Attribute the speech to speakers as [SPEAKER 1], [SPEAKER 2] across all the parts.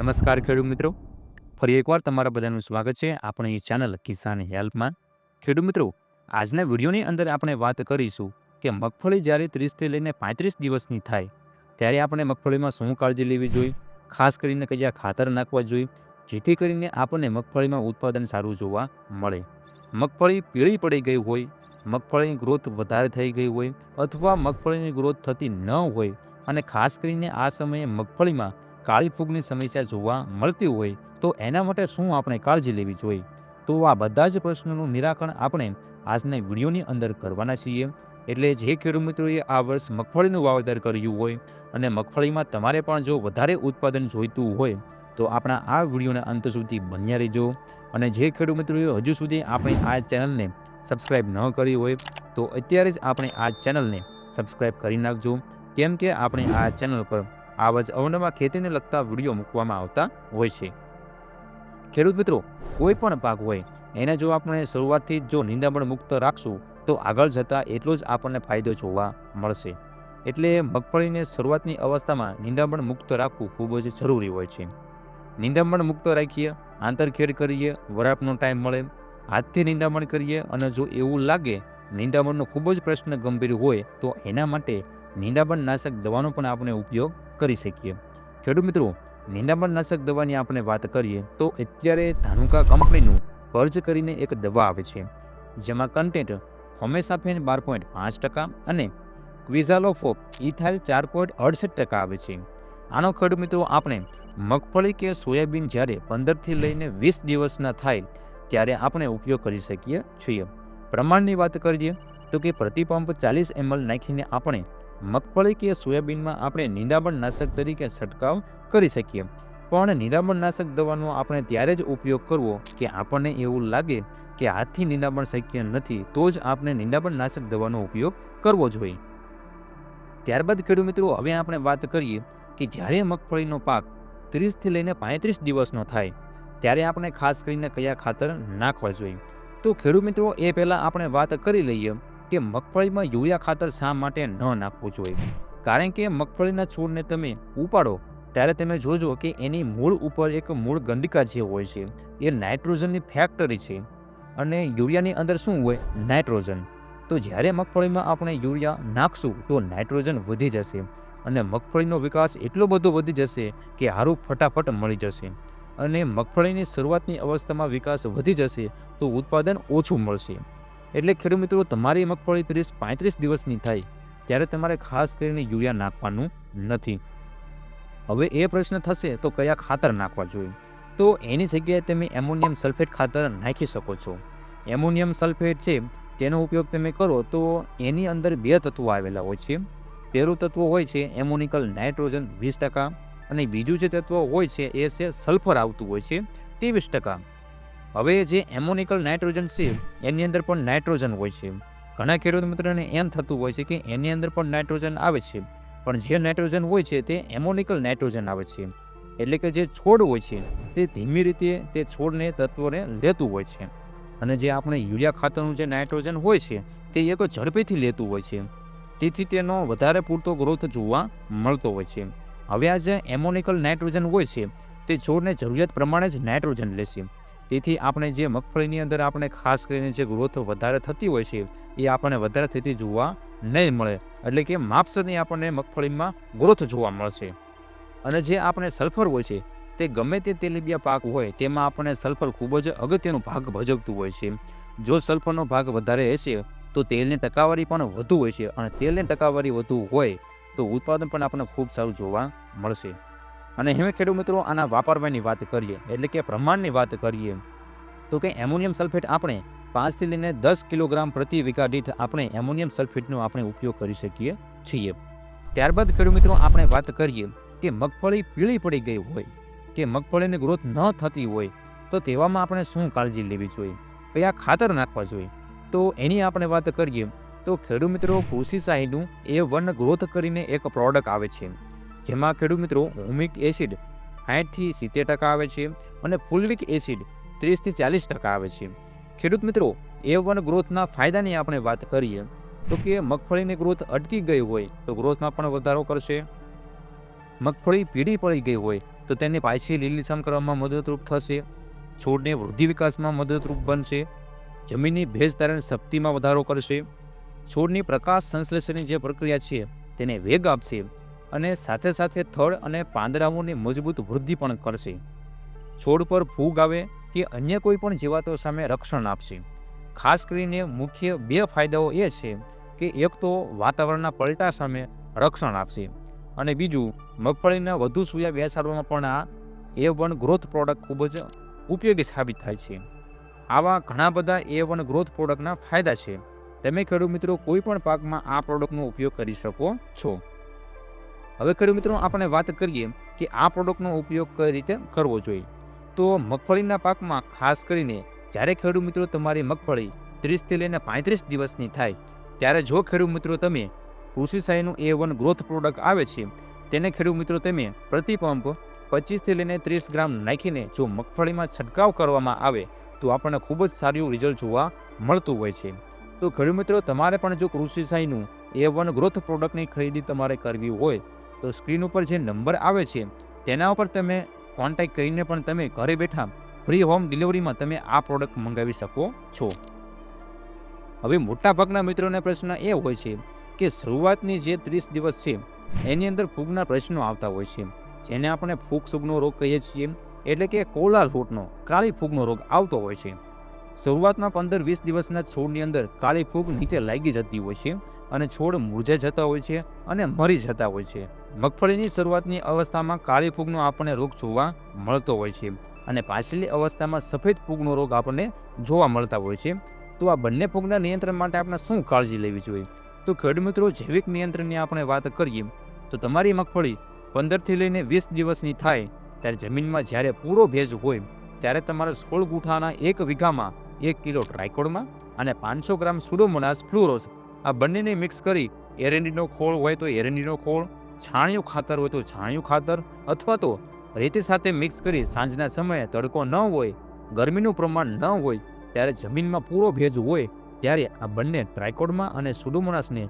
[SPEAKER 1] નમસ્કાર ખેડૂત મિત્રો. ફરી એકવાર તમારા બધાનું સ્વાગત છે આપણી ચેનલ કિસાન હેલ્પમાં. ખેડૂત મિત્રો, આજના વિડીયોની અંદર આપણે વાત કરીશું કે મગફળી જ્યારે ત્રીસથી લઈને પાંત્રીસ દિવસની થાય, ત્યારે આપણે મગફળીમાં શું કાળજી લેવી જોઈએ? ખાસ કરીને કયા ખાતર નાખવા જોઈએ? જેથી કરીને આપણને મગફળીમાં ઉત્પાદન સારું જોવા મળે. મગફળી પીળી પડી ગઈ હોય, મગફળીની ગ્રોથ વધારે થઈ ગઈ હોય, અથવા મગફળીની ગ્રોથ થતી ન હોય, અને ખાસ કરીને આ સમયે મગફળીમાં કાળી ફૂગની સમસ્યા જોવા મળતી હોય તો એના માટે શું આપણે કાળજી લેવી જોઈએ? તો આ બધા જ પ્રશ્નોનું નિરાકરણ આપણે આજના વિડીયોની અંદર કરવાના છીએ. એટલે જે ખેડૂત મિત્રોએ આ વર્ષ મગફળીનું વાવેતર કર્યું હોય અને મગફળીમાં તમારે પણ જો વધારે ઉત્પાદન જોઈતું હોય તો આપણા આ વિડીયોના અંત સુધી બન્યા રહેજો. અને જે ખેડૂત મિત્રોએ હજુ સુધી આપણે આ ચેનલને સબસ્ક્રાઇબ ન કરી હોય તો અત્યારે જ આપણે આ ચેનલને સબસ્ક્રાઇબ કરી નાખજો. કેમ કે આપણે આ ચેનલ પર આવા જ અવનવા ખેતીને લગતા વીડિયો મૂકવામાં આવતા હોય છે. ખેડૂત મિત્રો, કોઈ પણ પાક હોય, એને જો આપણે શરૂઆતથી જો નિંદામણ મુક્ત રાખશું, તો આગળ જતાં એટલો જ આપણને ફાયદો જોવા મળશે. એટલે મગફળીને શરૂઆતની અવસ્થામાં નિંદામણ મુક્ત રાખવું ખૂબ જ જરૂરી હોય છે. નિંદામણ મુક્ત રાખીએ, આંતરખેડ કરીએ, વરાપનો ટાઈમ મળે, હાથથી નિંદામણ કરીએ અને જો એવું લાગે નિંદામણનો ખૂબ જ પ્રશ્ન ગંભીર હોય, તો એના માટે નિંદામણ નાશક દવાનો પણ આપણે ઉપયોગ કરી શકીએ. ખેડૂત મિત્રો નિંદામણનાશક દવાની આપણે વાત કરીએ, તો અત્યારે ધાનુકા કંપનીનું પર્જ કરીને એક દવા આવે છે. જેમાં કન્ટેન્ટ હોમેસાફેન બાર પોઈન્ટ પાંચ ટકા અને ક્વિઝાલોફોપ ઇથાઇલ ચાર પોઈન્ટ અડસઠ ટકા આવે છે. આનો ખેડૂત મિત્રો, આપણે મગફળી કે સોયાબીન જ્યારે પંદરથી લઈને વીસ દિવસના થાય, ત્યારે આપણે ઉપયોગ કરી શકીએ છીએ. પ્રમાણની વાત કરીએ, તો કે પ્રતિ પંપ ચાલીસ એમએલ નાખીને આપણે મગફળી કે સોયાબીનમાં આપણે નિંદામણ નાશક તરીકે છંટકાવ કરી શકીએ. પણ નિંદામણ નાશક દવાનો આપણે ત્યારે જ ઉપયોગ કરવો કે આપણને એવું લાગે કે હાથથી નિંદામણ શક્ય નથી, તો જ આપણે નિંદામણ નાશક દવાનો ઉપયોગ કરવો જોઈએ. ત્યારબાદ ખેડૂત મિત્રો, હવે આપણે વાત કરીએ કે જ્યારે મગફળીનો પાક ત્રીસથી લઈને પાંત્રીસ દિવસનો થાય, ત્યારે આપણે ખાસ કરીને કયા ખાતર નાખવા જોઈએ? તો ખેડૂત મિત્રો, એ પહેલાં આપણે વાત કરી લઈએ કે મગફળીમાં યુરિયા ખાતર શા માટે ન નાખવું જોઈએ? કારણ કે મગફળીના છોડને તમે ઉપાડો, ત્યારે તમે જોજો કે એની મૂળ ઉપર એક મૂળ ગંડિકા જે હોય છે, એ નાઇટ્રોજનની ફેક્ટરી છે. અને યુરિયાની અંદર શું હોય? નાઇટ્રોજન. તો જ્યારે મગફળીમાં આપણે યુરિયા નાખશું, તો નાઇટ્રોજન વધી જશે અને મગફળીનો વિકાસ એટલો બધો વધી જશે કે હારું ફટાફટ મળી જશે. અને મગફળીની શરૂઆતની અવસ્થામાં વિકાસ વધી જશે, તો ઉત્પાદન ઓછું મળશે. એટલે ખેડૂત મિત્રો, તમારી મગફળી ત્રીસ પાંત્રીસ દિવસની થાય, ત્યારે તમારે ખાસ કરીને યુરિયા નાખવાનું નથી. હવે એ પ્રશ્ન થશે, તો કયા ખાતર નાખવા જોઈએ? તો એની જગ્યાએ તમે એમોનિયમ સલ્ફેટ ખાતર નાખી શકો છો. એમોનિયમ સલ્ફેટ છે, તેનો ઉપયોગ તમે કરો, તો એની અંદર બે તત્વો આવેલા હોય છે. પહેલું તત્વ હોય છે, એમોનિકલ નાઇટ્રોજન વીસ ટકા, અને બીજું જે તત્વ હોય છે, એ છે સલ્ફર આવતું હોય છે ત્રેવીસ ટકા. હવે જે એમોનિકલ નાઇટ્રોજન છે, એની અંદર પણ નાઇટ્રોજન હોય છે. ઘણા ખેડૂત મિત્રોને એમ થતું હોય છે કે એની અંદર પણ નાઇટ્રોજન આવે છે, પણ જે નાઇટ્રોજન હોય છે તે એમોનિકલ નાઇટ્રોજન આવે છે. એટલે કે જે છોડ હોય છે, તે ધીમી રીતે તે છોડને, તત્વોને લેતું હોય છે. અને જે આપણે યુરિયા ખાતરનું જે નાઇટ્રોજન હોય છે, તે એક ઝડપીથી લેતું હોય છે. તેથી તેનો વધારે પૂરતો ગ્રોથ જોવા મળતો હોય છે. હવે આ જે એમોનિકલ નાઇટ્રોજન હોય છે, તે છોડને જરૂરિયાત પ્રમાણે જ નાઇટ્રોજન લેશે. તેથી આપણે જે મગફળીની અંદર આપણે ખાસ કરીને જે ગ્રોથ વધારે થતી હોય છે, એ આપણને વધારે થતી જોવા નહીં મળે. એટલે કે માપસરની આપણને મગફળીમાં ગ્રોથ જોવા મળશે. અને જે આપણે સલ્ફર હોય છે, તે ગમે તે તેલીબિયા પાક હોય, તેમાં આપણને સલ્ફર ખૂબ જ અગત્યનો ભાગ ભજવતું હોય છે. જો સલ્ફરનો ભાગ વધારે હશે, તો તેલની ટકાવારી પણ વધુ હોય છે અને તેલની ટકાવારી વધુ હોય, તો ઉત્પાદન પણ આપણને ખૂબ સારું જોવા મળશે. અને હવે ખેડૂત મિત્રો, આના વાપરવાની વાત કરીએ, એટલે કે પ્રમાણની વાત કરીએ, તો કે એમોનિયમ સલ્ફેટ આપણે પાંચથી લઈને દસ કિલોગ્રામ પ્રતિ વીઘા દીઠ આપણે એમોનિયમ સલ્ફેટનો આપણે ઉપયોગ કરી શકીએ છીએ. ત્યારબાદ ખેડૂત મિત્રો, આપણે વાત કરીએ કે મગફળી પીળી પડી ગઈ હોય, કે મગફળીની ગ્રોથ ન થતી હોય, તો તેવામાં આપણે શું કાળજી લેવી જોઈએ? કયા ખાતર નાખવા જોઈએ? તો એની આપણે વાત કરીએ, તો ખેડૂત મિત્રો, કૃષિ સાહીનું એ વન ગ્રોથ કરીને એક પ્રોડક્ટ આવે છે. જેમાં ખેડૂત મિત્રો હુમિક એસિડ સાઠથી સિત્તેર ટકા આવે છે અને ફુલવિક એસિડ ત્રીસથી ચાલીસ ટકા આવે છે. ખેડૂત મિત્રો, એ વન ગ્રોથના ફાયદાની આપણે વાત કરીએ, તો કે મગફળીની ગ્રોથ અટકી ગઈ હોય તો ગ્રોથમાં પણ વધારો કરશે. મગફળી પીળી પડી ગઈ હોય તો તેને પાછી લીલીછમ કરવામાં મદદરૂપ થશે. છોડને વૃદ્ધિ વિકાસમાં મદદરૂપ બનશે. જમીનની ભેજ તારણ શક્તિમાં વધારો કરશે. છોડની પ્રકાશ સંશ્લેષણની જે પ્રક્રિયા છે, તેને વેગ આપશે. અને સાથે સાથે થડ અને પાંદડાઓની મજબૂત વૃદ્ધિ પણ કરશે. છોડ પર ફૂગ આવે કે અન્ય કોઈ પણ જીવાતો સામે રક્ષણ આપશે. ખાસ કરીને મુખ્ય બે ફાયદાઓ એ છે કે એક તો વાતાવરણના પલટા સામે રક્ષણ આપશે અને બીજું, મગફળીના વધુ સૂયા બેસાડવામાં પણ આ એ વન ગ્રોથ પ્રોડક્ટ ખૂબ જ ઉપયોગી સાબિત થાય છે. આવા ઘણા બધા એ વન ગ્રોથ પ્રોડક્ટના ફાયદા છે. તમે ખેડૂત મિત્રો કોઈ પણ પાકમાં આ પ્રોડક્ટનો ઉપયોગ કરી શકો છો. હવે ખેડૂત મિત્રો, આપણે વાત કરીએ કે આ પ્રોડક્ટનો ઉપયોગ કઈ રીતે કરવો જોઈએ. તો મગફળીના પાકમાં ખાસ કરીને જ્યારે ખેડૂત મિત્રો તમારી મગફળી ત્રીસથી લઈને પાંત્રીસ દિવસની થાય, ત્યારે જો ખેડૂત મિત્રો તમે કૃષિ સાહીનું એ વન ગ્રોથ પ્રોડક્ટ આવે છે, તેને ખેડૂત મિત્રો તમે પ્રતિ પંપ પચીસથી લઈને ત્રીસ ગ્રામ નાખીને જો મગફળીમાં છંટકાવ કરવામાં આવે, તો આપણને ખૂબ જ સારું રિઝલ્ટ જોવા મળતું હોય છે. તો ખેડૂત મિત્રો, તમારે પણ જો કૃષિ સાહીનું એ વન ગ્રોથ પ્રોડક્ટની ખરીદી તમારે કરવી હોય તો સ્ક્રીન ઉપર જે નંબર આવે છે, તેના ઉપર તમે કોન્ટેક્ટ કરીને પણ તમે ઘરે બેઠા ફ્રી હોમ ડિલિવરીમાં તમે આ પ્રોડક્ટ મંગાવી શકો છો. હવે મોટાભાગના મિત્રોને પ્રશ્ન એ હોય છે કે શરૂઆતની જે ત્રીસ દિવસ છે, એની અંદર ફૂગના પ્રશ્નો આવતા હોય છે. જેને આપણે ફૂગ, સુગનો રોગ કહીએ છીએ, એટલે કે કોલાલ ફૂટનો કાળી ફૂગનો રોગ આવતો હોય છે. શરૂઆતમાં પંદર વીસ દિવસના છોડની અંદર કાળી ફૂગ નીચે લાગી જતી હોય છે અને છોડ મૂરઝાઈ જતા હોય છે અને મરી જતા હોય છે. મગફળીની શરૂઆતની અવસ્થામાં કાળી ફૂગનો આપણને રોગ જોવા મળતો હોય છે અને પાછલી અવસ્થામાં સફેદ ફૂગનો રોગ આપણને જોવા મળતા હોય છે. તો આ બંને ફૂગના નિયંત્રણ માટે આપણે શું કાળજી લેવી જોઈએ? તો ખેડૂત મિત્રો, જૈવિક નિયંત્રણની આપણે વાત કરીએ, તો તમારી મગફળી પંદરથી લઈને વીસ દિવસની થાય, ત્યારે જમીનમાં જ્યારે પૂરો ભેજ હોય, ત્યારે તમારે સોળ ગુઠાના એક વીઘામાં એક કિલો ટ્રાયકોડમાં અને પાંચસો ગ્રામ સુડોમોનાસ ફ્લુરોસ આ બંનેને મિક્સ કરી એરંડીનો ખોળ હોય તો એરંડીનો ખોળ, છાણિયું ખાતર હોય તો છાણિયું ખાતર અથવા તો રેતી સાથે મિક્સ કરી સાંજના સમયે તડકો ન હોય, ગરમીનું પ્રમાણ ન હોય, ત્યારે જમીનમાં પૂરો ભેજ હોય, ત્યારે આ બંને ટ્રાયકોડમાં અને સુડોમોનાસને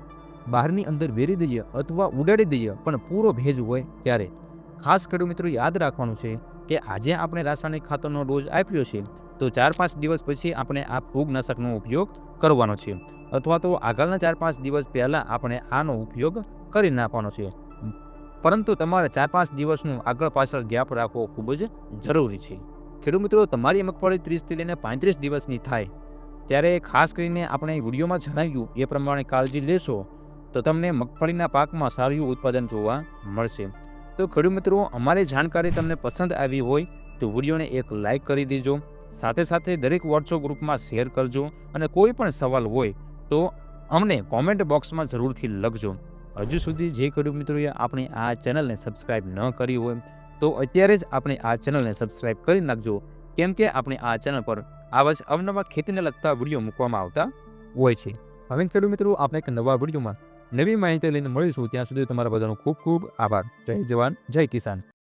[SPEAKER 1] બહારની અંદર વેરી દઈએ અથવા ઉડાડી દઈએ, પણ પૂરો ભેજ હોય ત્યારે ખાસ ખેડૂત મિત્રો યાદ રાખવાનું છે કે આજે આપણે રાસાયણિક ખાતરનો ડોઝ આપ્યો છે, તો ચાર પાંચ દિવસ પછી આપણે આ ફૂગનાશકનો ઉપયોગ કરવાનો છે, અથવા તો આગળના ચાર પાંચ દિવસ પહેલાં આપણે આનો ઉપયોગ કરી નાખવાનો છે. પરંતુ તમારે ચાર પાંચ દિવસનું આગળ પાછળ ગેપ રાખવો ખૂબ જ જરૂરી છે. ખેડૂત મિત્રો, તમારી મગફળી ત્રીસથી લઈને પાંત્રીસ દિવસની થાય, ત્યારે ખાસ કરીને આપણે વિડીયોમાં જણાવ્યું એ પ્રમાણે કાળજી લેશો, તો તમને મગફળીના પાકમાં સારું ઉત્પાદન જોવા મળશે. તો ખેડૂત મિત્રો, અમારી જાણકારી તમને પસંદ આવી હોય તો વિડીયોને એક લાઇક કરી દેજો. સાથે સાથે દરેક વોટ્સઅપ ગ્રુપમાં શેર કરજો અને કોઈ પણ સવાલ હોય તો અમને કોમેન્ટ બોક્સમાં જરૂરથી લખજો. હજુ સુધી જે ખેડૂત મિત્રોએ આપણી આ ચેનલને સબસ્ક્રાઇબ ન કરી હોય તો અત્યારે જ આપણે આ ચેનલને સબસ્ક્રાઇબ કરી નાખજો. કેમ કે આપણે આ ચેનલ પર આવા જ અવનવા ખેતીને લગતા વીડિયો મૂકવામાં આવતા હોય છે. હવે ખેડૂત મિત્રો, આપણે એક નવા વિડીયોમાં નવી માહિતી લઈને મળીશું. ત્યાં સુધી તમારા બધાનો ખૂબ ખૂબ આભાર. જય જવાન, જય કિસાન.